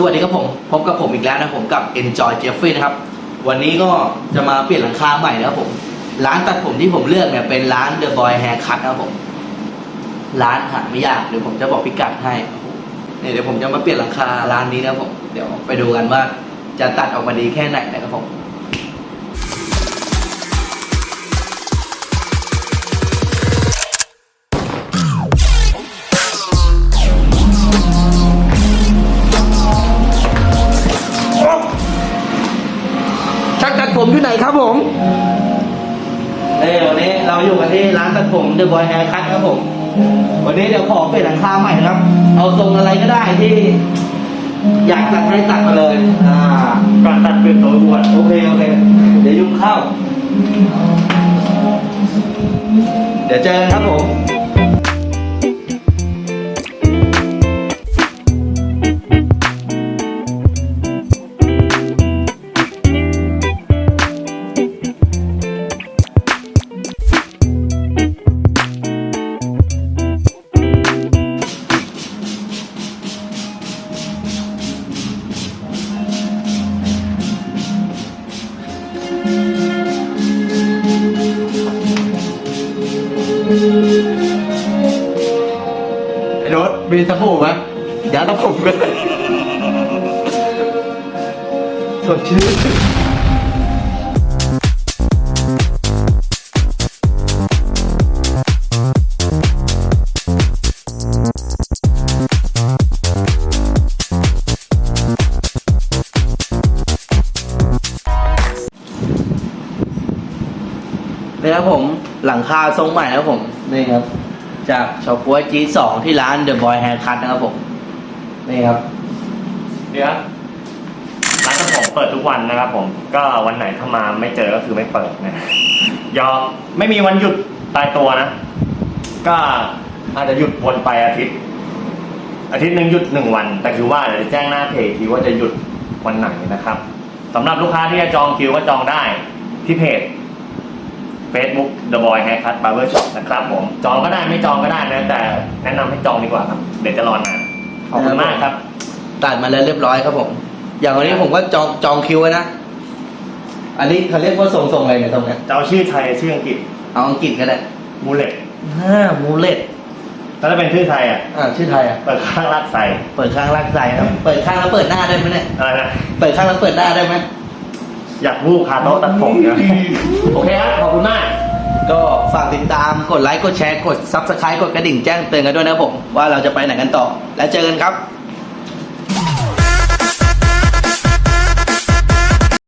สวัสดีครับผมพบกับผมอีกแล้วนะผมกับ Enjoy Jeffrey นะครับ วันนี้ก็จะมาเปลี่ยนหลังคาใหม่นะครับผม ร้านตัดผมที่ผมเลือกเนี่ยเป็นร้าน The Boy Haircut นะครับผม ร้านหาไม่ยากเดี๋ยวผมจะบอกพิกัดให้เนี่ยเดี๋ยวผมจะมาเปลี่ยนหลังคาร้านนี้นะครับผม เดี๋ยวไปดูกันว่าจะตัดออกมาดีแค่ไหนนะครับผม ไหนครับผมเอ้ยวันนี้เราอยู่กันที่ร้านตัดผม The Boy Haircut ครับผม วันนี้เดี๋ยวขอเปลี่ยนหลังคาใหม่นะครับ เอาทรงอะไรก็ได้ที่ อยากตัดให้ตัดมาเลย อ่า ก่อนตัดเปลี่ยนตัวบวชโอเคโอเค เดี๋ยวยุ่งเข้า เดี๋ยวเจอกันครับผม ไอ้รถมีสบู่ไหมอย่าตะผมกันสดชื่น นี่ครับผมหลังคาทรงใหม่นะครับผมนี่ครับ จากเฉาก๊วยจีสองที่ร้าน The Boy Haircut นะครับผมนี่ครับเดี๋ยวร้านตัดผมเปิดทุกวันนะครับผมก็วันไหนถ้ามาไม่เจอก็คือไม่เปิดนะยอมไม่มีวันหยุดตายตัวนะ ก็อาจจะหยุดวนไปอาทิตย์ อาทิตย์หนึ่งหยุดหนึ่งวัน แต่คือว่าเดี๋ยวจะแจ้งหน้าเพจทีว่าจะหยุดวันไหนนะครับสำหรับลูกค้าที่จะจองคิวก็จองได้ที่เพจ Facebook The Boy Haircut Barber Shop นะครับผม จองก็ได้ไม่จองก็ได้นะ แต่แนะนำให้จองดีกว่าครับ เดี๋ยวจะรอนาน ขอบคุณมากครับ ตัดมาแล้วเรียบร้อยครับผม อย่างวันนี้ผมก็จองจองคิวไว้นะ อันนี้เขาเรียกว่าทรงทรงอะไรเนี่ยตรงเนี้ยจะเอาชื่อไทยชื่ออังกฤษเอาอังกฤษก็ได้มูเลตห้ามูเลตแล้วถ้าเป็นชื่อไทยอะอ่าชื่อไทยอะ เปิดข้างรักใส่เปิดข้างรักใส่ครับ เปิดข้างแล้วเปิดหน้าได้ไหมเนี่ยอะไรนะ เปิดข้างแล้วเปิดหน้าได้ไหม อยากวูบคาโต๊ะตัดผมเนี่ยโอเคครับขอบคุณมาก ก็ฝากติดตามกดไลค์กดแชร์กด Subscribe กดกระดิ่งแจ้งเตือนกันด้วยนะผมว่าเราจะไปไหนกันต่อ แล้วเจอกันครับ